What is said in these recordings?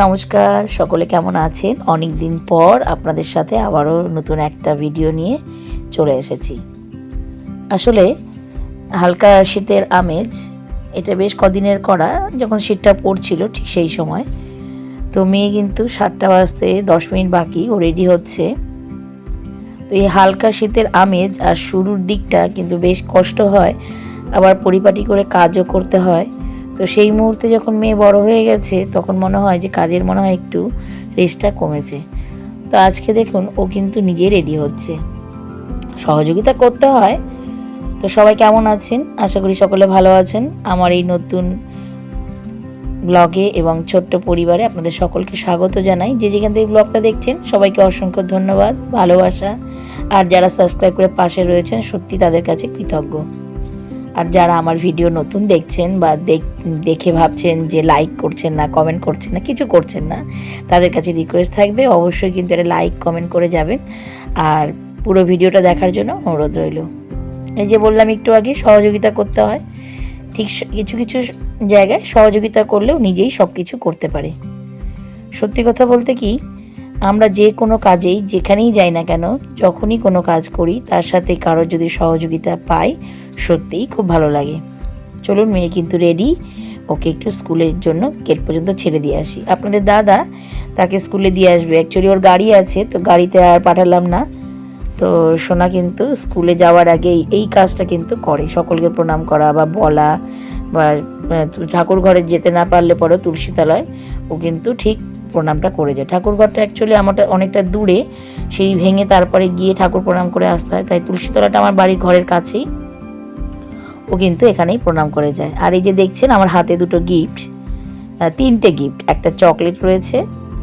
নমস্কার, সকলে কেমন আছেন? অনেক দিন পর আপনাদের সাথে আবারও নতুন একটা ভিডিও নিয়ে চলে এসেছি। আসলে হালকা শীতের আমেজ, এটা বেশ কদিনের করা, যখন শীতটা পড়ছিল ঠিক সেই সময়। তো মেয়ে কিন্তু সাতটা বাজতে দশ মিনিট বাকি, ও রেডি হচ্ছে। তো এই হালকা শীতের আমেজ আর শুরুর দিকটা কিন্তু বেশ কষ্ট হয়। আবার পরিপাটি করে কাজও করতে হয়। তো সেই মুহূর্তে যখন মেয়ে বড় হয়ে গেছে, তখন মনে হয় যে কাজের মনে হয় একটু রেস্টটা কমেছে। তো আজকে দেখুন, ও কিন্তু নিজে রেডি হচ্ছে। সহযোগিতা করতে হয়। তো সবাই কেমন আছেন? আশা করি সকলে ভালো আছেন। আমার এই নতুন ব্লগে এবং ছোট্ট পরিবারে আপনাদের সকলকে স্বাগত জানাই। যে যেখান থেকে ব্লগটা দেখছেন, সবাইকে অসংখ্য ধন্যবাদ, ভালোবাসা। আর যারা সাবস্ক্রাইব করে পাশে রয়েছেন, সত্যি তাদের কাছে কৃতজ্ঞ। আর যারা আমার ভিডিও নতুন দেখছেন বা দেখ- ভাবছেন যে লাইক করছেন না কমেন্ট করছেন না, কিছু করছেন না, তাদের কাছে রিকোয়েস্ট থাকবে। অবশ্যই কিন্তু এটা লাইক কমেন্ট করে যাবেন। আর পুরো ভিডিওটা দেখার জন্য অনুরোধ রইল। এই যে বললাম একটু আগে, সহযোগিতা করতে হয়। ঠিক কিছু কিছু জায়গায় সহযোগিতা করলেও নিজেই সব কিছু করতে পারে। সত্যি কথা বলতে কি, আমরা যে কোনো কাজেই যেখানেই যাই না কেন, যখনই কোনো কাজ করি, তার সাথে কারোর যদি সহযোগিতা পাই সত্যিই খুব ভালো লাগে। চলুন, মেয়ে কিন্তু রেডি ওকে একটু স্কুলের জন্য গেট পর্যন্ত ছেড়ে দিয়ে আসি। আপনাদের দাদা তাকে স্কুলে দিয়ে আসবে। অ্যাকচুয়ালি ওর গাড়ি আছে, তো গাড়িতে আর পাঠালাম না। তো সোনা কিন্তু স্কুলে যাওয়ার আগে এই- কাজটা কিন্তু করে। সকলকে প্রণাম করা বা বলা বা ঠাকুর ঘরে যেতে না পারলে পরে তুলসীতলায় ও কিন্তু ঠিক প্রণামটা করে যায়। ঠাকুর ঘরটা অ্যাকচুয়ালি আমারটা অনেকটা দূরে। সেই ভেঙে তারপরে গিয়ে ঠাকুর প্রণাম করে আসতে হয়। তাই তুলসীতলাটা আমার বাড়ির ঘরের কাছেই। ও কিন্তু এখানেই প্রণাম করে যায়। আর এই যে দেখছেন, আমার হাতে দুটো গিফট তিনটে গিফট একটা চকলেট রয়েছে,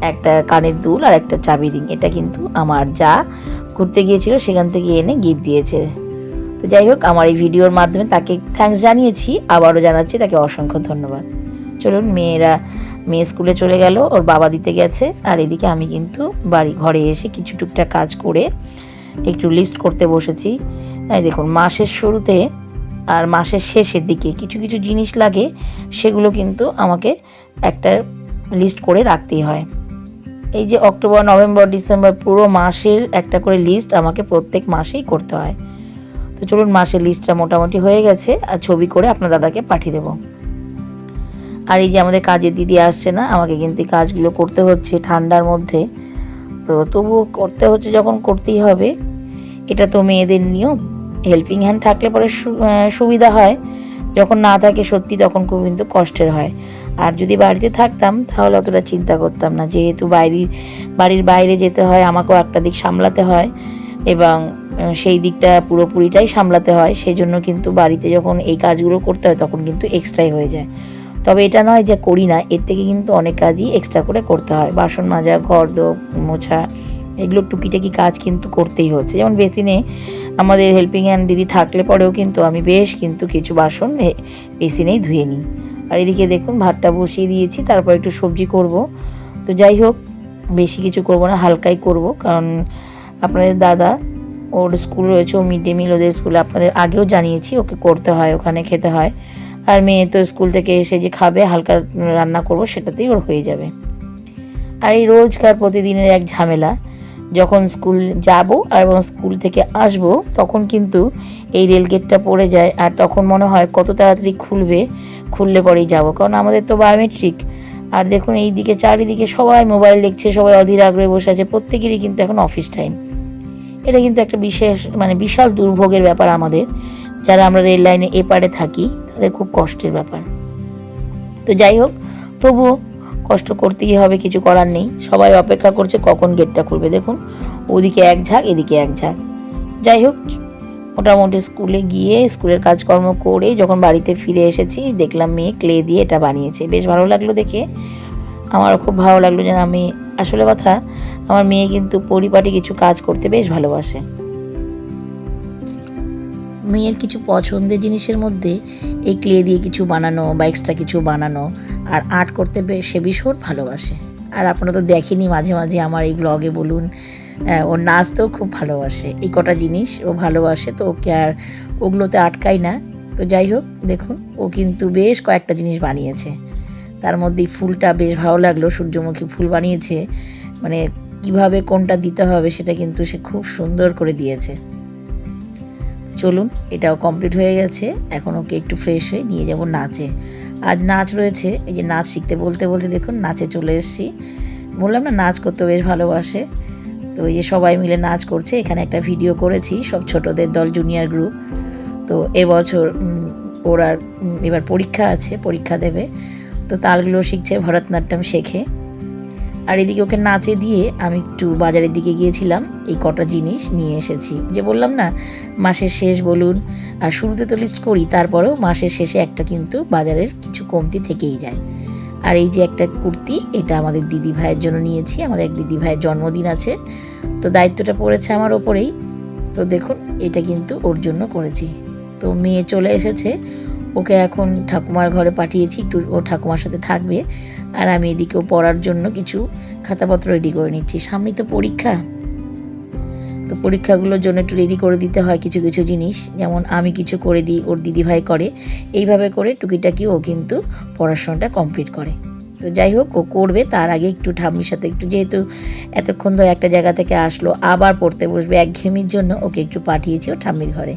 একটা কানের দুল আর একটা চাবি রিং এটা কিন্তু আমার যা ঘুরতে গিয়েছিল সেখান থেকে এনে গিফট দিয়েছে। তো যাই হোক, আমার এই ভিডিওর মাধ্যমে তাকে থ্যাঙ্কস জানিয়েছি, আবারও জানাচ্ছি তাকে অসংখ্য ধন্যবাদ। চলুন, মেয়েরা, মেয়ে স্কুলে চলে গেল, ওর বাবা দিতে গেছে, আর এদিকে আমি কিন্তু বাড়ি ঘরে এসে কিছু টুকটাক কাজ করে একটু লিস্ট করতে বসেছি। তাই দেখুন, মাসের শুরুতে আর মাসের শেষের দিকে কিছু কিছু জিনিস লাগে, সেগুলো কিন্তু আমাকে একটা লিস্ট করে রাখতেই হয়। এই যে অক্টোবর, নভেম্বর, ডিসেম্বর পুরো মাসের একটা করে লিস্ট আমাকে প্রত্যেক মাসেই করতে হয়। তো চলুন মাসের লিস্টটা মোটামুটি হয়ে গেছে, আর ছবি করে আপনার দাদাকে পাঠিয়ে দেবো। আর এই যে আমাদের কাজের দিদি আসছে না, আমাকে কিন্তু কাজগুলো করতে হচ্ছে ঠান্ডার মধ্যে। তো তবুও করতে হচ্ছে যখন করতেই হবে। এটা তো মেয়েদের নিয়ম। হেল্পিং হ্যান্ড থাকলে পরে সুবিধা হয়। যখন না থাকে সত্যি তখন খুব কিন্তু কষ্টের হয়। আর যদি বাড়িতে থাকতাম, তাহলে অতটা চিন্তা করতাম না। যেহেতু বাড়ির বাড়ির বাইরে যেতে হয়, আমাকেও একটা দিক সামলাতে হয় এবং সেই দিকটা পুরোপুরিটাই সামলাতে হয়। সেই জন্য কিন্তু বাড়িতে যখন এই কাজগুলো করতে হয়, তখন কিন্তু এক্সট্রাই হয়ে যায়। তবে এটা নয় যে করি না, এর থেকে কিন্তু অনেক কাজই এক্সট্রা করে করতে হয়। বাসন মাজা, ঘর দো মোছা এগুলো টুকিটাকি কাজ কিন্তু করতেই হচ্ছে। যেমন বেসিনে আমাদের হেল্পিং হ্যান্ড দিদি থাকলে পরেও কিন্তু আমি বেশ কিন্তু কিছু বাসন বেসিনেই ধুয়ে নিই। আর এদিকে দেখুন ভাতটা বসিয়ে দিয়েছি, তারপর একটু সবজি করব। তো যাই হোক, বেশি কিছু করব না, হালকাই করব। কারণ আপনাদের দাদা, ওর স্কুল রয়েছে, ও মিড ডে মিল ওদের স্কুলে, আপনাদের আগেও জানিয়েছি, ওকে করতে হয়, ওখানে খেতে হয়। আর মেয়ে তো স্কুল থেকে এসে যে খাবে, হালকা রান্না করব, সেটাতেই ওর হয়ে যাবে। আর এই রোজকার প্রতিদিনের এক ঝামেলা যখন স্কুল যাব এবং স্কুল থেকে আসব, তখন কিন্তু এই রেলগেটটা পড়ে যায় আর তখন মনে হয় কত তাড়াতাড়ি খুলবে, খুললে পরেই যাব। কারণ আমাদের তো বায়োমেট্রিক আর দেখুন এই দিকে চারিদিকে সবাই মোবাইল দেখছে, সবাই অধীর আগ্রহে বসে আছে। প্রত্যেকেরই কিন্তু এখন অফিস টাইম এটা কিন্তু একটা বিশেষ মানে বিশাল দুর্ভোগের ব্যাপার আমাদের। যারা আমরা রেল লাইনে এপারে থাকি, তাদের খুব কষ্টের ব্যাপার। তো যাই হোক, তবুও কষ্ট করতেই হবে, কিছু করার নেই। সবাই অপেক্ষা করছে কখন গেটটা খুলবে। দেখুন, ওদিকে এক ঝাঁক, এদিকে এক ঝাঁক। যাই হোক, মোটামুটি স্কুলে গিয়ে স্কুলের কাজকর্ম করে যখন বাড়িতে ফিরে এসেছি, দেখলাম মেয়ে ক্লে দিয়ে এটা বানিয়েছে। বেশ ভালো লাগল দেখে। আমারও খুব ভালো লাগল যে আমি, আসলে কথা, আমার মেয়ে কিন্তু পরিপাটি কিছু কাজ করতে বেশ ভালোবাসে। মেয়ের কিছু পছন্দের জিনিসের মধ্যে এই ক্লে দিয়ে কিছু বানানো বা এক্সট্রা কিছু বানানো আর আর্ট করতে সে ভীষণ ভালোবাসে। আর আপনারা তো দেখেনি মাঝে মাঝে আমার এই ব্লগে বলুন ও নাচতেও খুব ভালোবাসে। এই কটা জিনিস ও ভালোবাসে, তো ওকে আর ওগুলোতে আটকাই না। তো যাই হোক, দেখুন, ও কিন্তু বেশ কয়েকটা জিনিস বানিয়েছে। তার মধ্যে ফুলটা বেশ ভালো লাগল, সূর্যমুখী ফুল বানিয়েছে। মানে কীভাবে কোনটা দিতে হবে সেটা কিন্তু সে খুব সুন্দর করে দিয়েছে। চলুন, এটাও কমপ্লিট হয়ে গেছে। এখন ওকে একটু ফ্রেশ হয়ে নিয়ে যাব নাচে। আজ নাচ রয়েছে, এই যে নাচ শিখতে বলতে বলতে দেখুন, নাচে চলে এসেছি। বললাম না, নাচ করতে বেশ ভালোবাসে। তো এই যে সবাই মিলে নাচ করছে, এখানে একটা ভিডিও করেছি, সব ছোটদের দল জুনিয়র গ্রুপ তো এবছর ওর এবার পরীক্ষা আছে, পরীক্ষা দেবে। তো তালগুলো শিখছে, ভরতনাট্যম শেখে। আর এদিকে ওকে নাচে দিয়ে আমি একটু বাজারের দিকে গিয়েছিলাম, এই কটা জিনিস নিয়ে এসেছি। যে বললাম না, মাসের শেষ বলুন, আর শুরুতে তো লিস্ট করি, তারপরেও মাসের শেষে একটা কিন্তু বাজারের কিছু কমতি থেকেই যায়। আর এই যে একটা কুর্তি, এটা আমাদের দিদি ভাইয়ের জন্য নিয়েছি, আমাদের এক দিদি ভাইয়ের জন্মদিন আছে, তো দায়িত্বটা পড়েছে আমার ওপরেই। তো দেখুন, এটা কিন্তু ওর জন্য করেছি। তো মেয়ে চলে এসেছে ওকে এখন ঠাকুমার ঘরে পাঠিয়েছি, একটু ও ঠাকুমার সাথে থাকবে। আর আমি এদিকেও পড়ার জন্য কিছু খাতাপত্র রেডি করে নিচ্ছি। সামনে তো পরীক্ষা। তো পরীক্ষাগুলোর জন্য একটু রেডি করে দিতে হয় কিছু কিছু জিনিস। যেমন আমি কিছু করে দিই, ওর দিদিভাই করে। এইভাবে করে টুকিটাকি ও কিন্তু পড়াশোনাটা কমপ্লিট করে। তো যাই হোক, ও করবে। তার আগে একটু ঠাম্মির সাথে একটু যেহেতু এতক্ষণ ধরে একটা জায়গা থেকে আসলো, আবার পড়তে বসবে একঘেয়েমির জন্য। ওকে একটু পাঠিয়েছি ও ঠাম্মির ঘরে।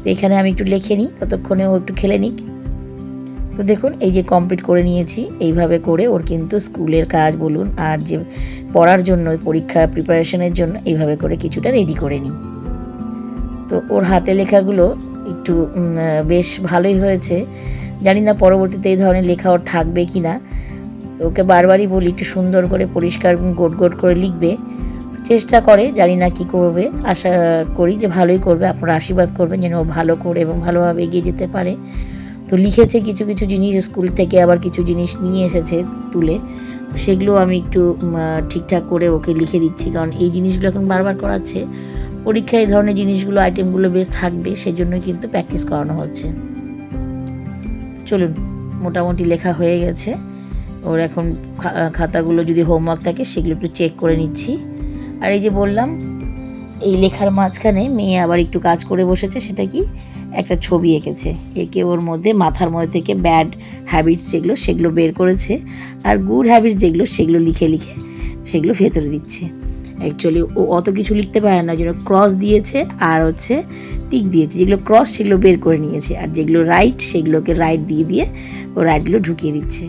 তো এখানে আমি একটু লিখে নিই, ততক্ষণে ও একটু খেলে নিক। তো দেখুন, এই যে কমপ্লিট করে নিয়েছি। এইভাবে করে ওর কিন্তু স্কুলের কাজ বলুন আর যে পড়ার জন্য, পরীক্ষা প্রিপারেশনের জন্য, এইভাবে করে কিছুটা রেডি করে নিই। তো ওর হাতে লেখাগুলো একটু বেশ ভালোই হয়েছে। জানি না পরবর্তীতে এই ধরনের লেখা ওর থাকবে কি না তো ওকে বারবারই বলি, একটু সুন্দর করে পরিষ্কার গোট গোট করে লিখবে। চেষ্টা করে, জানি না কি করবে। আশা করি যে ভালোই করবে, আপনারা আশীর্বাদ করবেন যেন ও ভালো করে এবং ভালোভাবে এগিয়ে যেতে পারে। তো লিখেছে কিছু কিছু জিনিস, স্কুল থেকে আবার কিছু জিনিস নিয়ে এসেছে তুলে। সেগুলো আমি একটু ঠিকঠাক করে ওকে লিখে দিচ্ছি। কারণ এই জিনিসগুলো এখন বারবার করাচ্ছে। পরীক্ষায় এই ধরনের জিনিসগুলো, আইটেমগুলো বেশ থাকবে, সেজন্য কিন্তু প্র্যাকটিস করানো হচ্ছে। চলুন, মোটামুটি লেখা হয়ে গেছে। ওর এখন খাতাগুলো যদি হোমওয়ার্ক থাকে, সেগুলো একটু চেক করে নিচ্ছি। আর এই যে বললাম, এই লেখার মাঝখানে মেয়ে আবার একটু কাজ করে বসেছে, সেটা কি? একটা ছবি এঁকেছে। এঁকে ওর মধ্যে মাথার মধ্যে থেকে ব্যাড হ্যাবিটস যেগুলো, সেগুলো বের করেছে। আর গুড হ্যাবিটস যেগুলো, সেগুলো লিখে লিখে সেগুলো ভেতরে দিচ্ছে। অ্যাকচুয়ালি ও অত কিছু লিখতে পারে না জন্য ক্রস দিয়েছে আর হচ্ছে টিক দিয়েছে। যেগুলো ক্রস সেগুলো বের করে নিয়েছে। আর যেগুলো রাইট সেগুলোকে রাইট দিয়ে দিয়ে ও রাইটগুলো ঢুকিয়ে দিচ্ছে।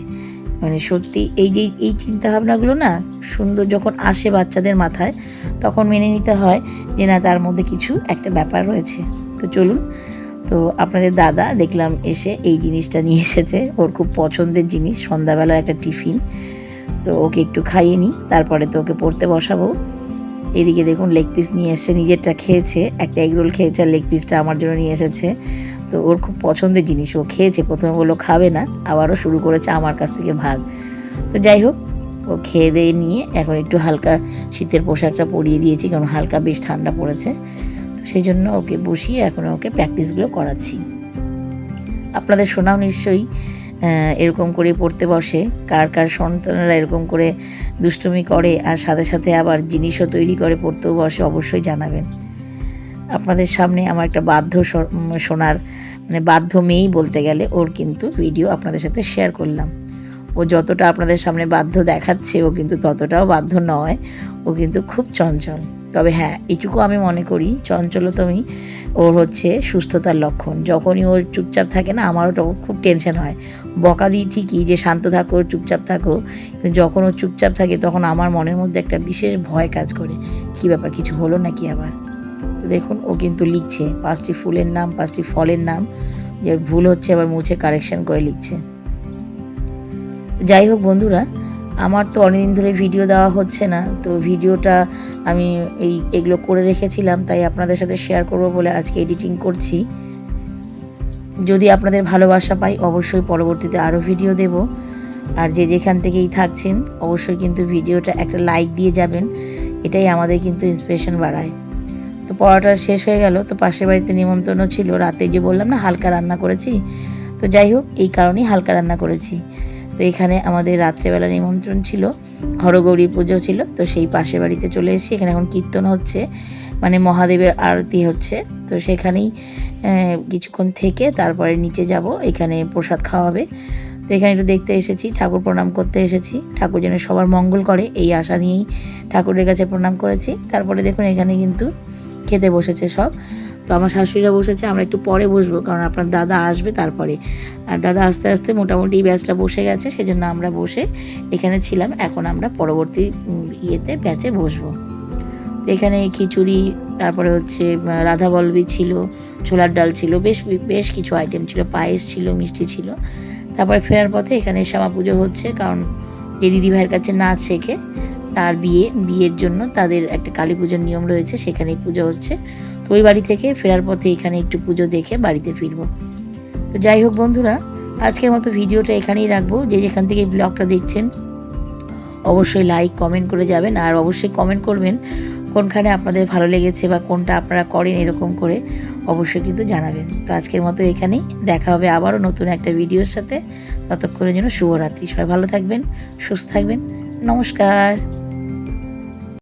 মানে সত্যি এই যে, এই চিন্তাভাবনাগুলো না সুন্দর যখন আসে বাচ্চাদের মাথায়, তখন মেনে নিতে হয় যে না, তার মধ্যে কিছু একটা ব্যাপার রয়েছে। তো চলুন, তো আপনাদের দাদা দেখলাম এসে এই জিনিসটা নিয়ে এসেছে, ওর খুব পছন্দের জিনিস, সন্ধ্যাবেলার একটা টিফিন। তো ওকে একটু খাইয়ে নিই, তারপরে তো ওকে পড়তে বসাবো। এদিকে দেখুন লেগ পিস নিয়ে এসছে, নিজেরটা খেয়েছে, একটা এগরোল খেয়েছে আর লেগ পিসটা আমার জন্য নিয়ে এসেছে। তো ওর খুব পছন্দের জিনিস। ও খেয়েছে, প্রথমে বলল, খাবে না। আবারও শুরু করেছে আমার কাছ থেকে ভাগ। তো যাই হোক, ও খেয়ে দিয়ে নিয়ে এখন একটু হালকা শীতের পোশাকটা পরিয়ে দিয়েছি, কারণ হালকা বেশ ঠান্ডা পড়েছে। তো সেই জন্য ওকে বসিয়ে এখন ওকে প্র্যাকটিসগুলো করাচ্ছি। আপনাদের শোনাও নিশ্চয়ই এরকম করে পড়তে বসে। কার কার সন্তানেরা এরকম করে দুষ্টুমি করে, আর সাথে সাথে আবার জিনিসও তৈরি করে পড়তেও বসে, অবশ্যই জানাবেন। আপনাদের সামনে আমার একটা বাধ্য শোনার মানে বাধ্য মেয়েই বলতে গেলে ওর কিন্তু ভিডিও আপনাদের সাথে শেয়ার করলাম। ও যতটা আপনাদের সামনে বাধ্য দেখাচ্ছে, ও কিন্তু ততটাও বাধ্য নয়। ও কিন্তু খুব চঞ্চল। তবে হ্যাঁ এটুকু আমি মনে করি, চঞ্চলতমই ওর হচ্ছে সুস্থতার লক্ষণ। যখনই ওর চুপচাপ থাকে না, আমারও তখন খুব টেনশন হয়। বকা দিই ঠিকই যে, শান্ত থাকো, চুপচাপ থাকো। কিন্তু যখন ও চুপচাপ থাকে, তখন আমার মনের মধ্যে একটা বিশেষ ভয় কাজ করে। কী ব্যাপার, কিছু হলো নাকি আবার? তো দেখুন, ও কিন্তু লিখছে। পাঁচটি ফুলের নাম, পাঁচটি ফলের নাম। যে ভুল হচ্ছে, আবার মুছে কারেকশন করে লিখছে। যাই হোক বন্ধুরা, আমার তো অনেকদিন ধরে ভিডিও দেওয়া হচ্ছে না। তো ভিডিওটা আমি এই, এগুলো করে রেখেছিলাম, তাই আপনাদের সাথে শেয়ার করব বলে আজকে এডিটিং করছি। যদি আপনাদের ভালোবাসা পাই, অবশ্যই পরবর্তীতে আরও ভিডিও দেব। আর যে যেখান থেকেই থাকছেন, অবশ্যই কিন্তু ভিডিওটা একটা লাইক দিয়ে যাবেন। এটাই আমাদের কিন্তু ইন্সপিরেশন বাড়ায়। তো পড়াটা শেষ হয়ে গেল, তো পাশের বাড়িতে নিমন্ত্রণও ছিল। রাতে যে বললাম, না, হালকা রান্না করেছি। তো যাই হোক, এই কারণেই হালকা রান্না করেছি। তো এখানে আমাদের রাত্রেবেলা নিমন্ত্রণ ছিল হরগৌরী পুজো ছিল, তো সেই পাশের বাড়িতে চলে এসেছি। এখানে এখন কীর্তন হচ্ছে মানে মহাদেবের আরতি হচ্ছে। তো সেখানেই কিছুক্ষণ থেকে তারপরে নিচে যাব, এখানে প্রসাদ খাওয়া হবে তো এখানে একটু দেখতে এসেছি, ঠাকুর প্রণাম করতে এসেছি। ঠাকুর যেন সবার মঙ্গল করে, এই আশা নিয়েই ঠাকুরের কাছে প্রণাম করেছি। তারপরে দেখুন, এখানে কিন্তু খেতে বসেছে সব। তো আমার শাশুড়িরা বসেছে আমরা একটু পরে বসবো কারণ আপনার দাদা আসবে তারপরে। আর দাদা আস্তে আস্তে মোটামুটি এই ব্যাচটা বসে গেছে সেজন্য আমরা বসে এখানে ছিলাম। এখন আমরা পরবর্তী ইয়েতে ব্যাচে বসবো। এখানে খিচুড়ি তারপরে হচ্ছে আহ, রাধাবল্লভী ছিল ছোলার ডাল ছিল বেশ বেশ কিছু আইটেম ছিল পায়েস ছিল মিষ্টি ছিল। তারপরে ফেরার পথে এখানে শ্যামা পুজো হচ্ছে কারণ যে দিদি ভাইয়ের কাছে নাচ শেখে তার বিয়ে, বিয়ের জন্য তাদের একটা কালী পুজোর নিয়ম রয়েছে, সেখানেই পুজো হচ্ছে। তো ওই বাড়ি থেকে ফেরার পথে এখানে একটু পুজো দেখে বাড়িতে ফিরবো। তো যাই হোক বন্ধুরা, আজকের মতো ভিডিওটা এখানেই রাখব। যে যেখান থেকে ব্লগটা দেখছেন, অবশ্যই লাইক কমেন্ট করে যাবেন। আর অবশ্যই কমেন্ট করবেন, কোনখানে আপনাদের ভালো লেগেছে বা কোনটা আপনারা করেন এরকম করে অবশ্যই কিন্তু জানাবেন। তো আজকের মতো এখানেই, দেখা হবে আবারও নতুন একটা ভিডিওর সাথে। ততক্ষণের জন্য শুভরাত্রি। সবাই ভালো থাকবেন, সুস্থ থাকবেন। নমস্কার।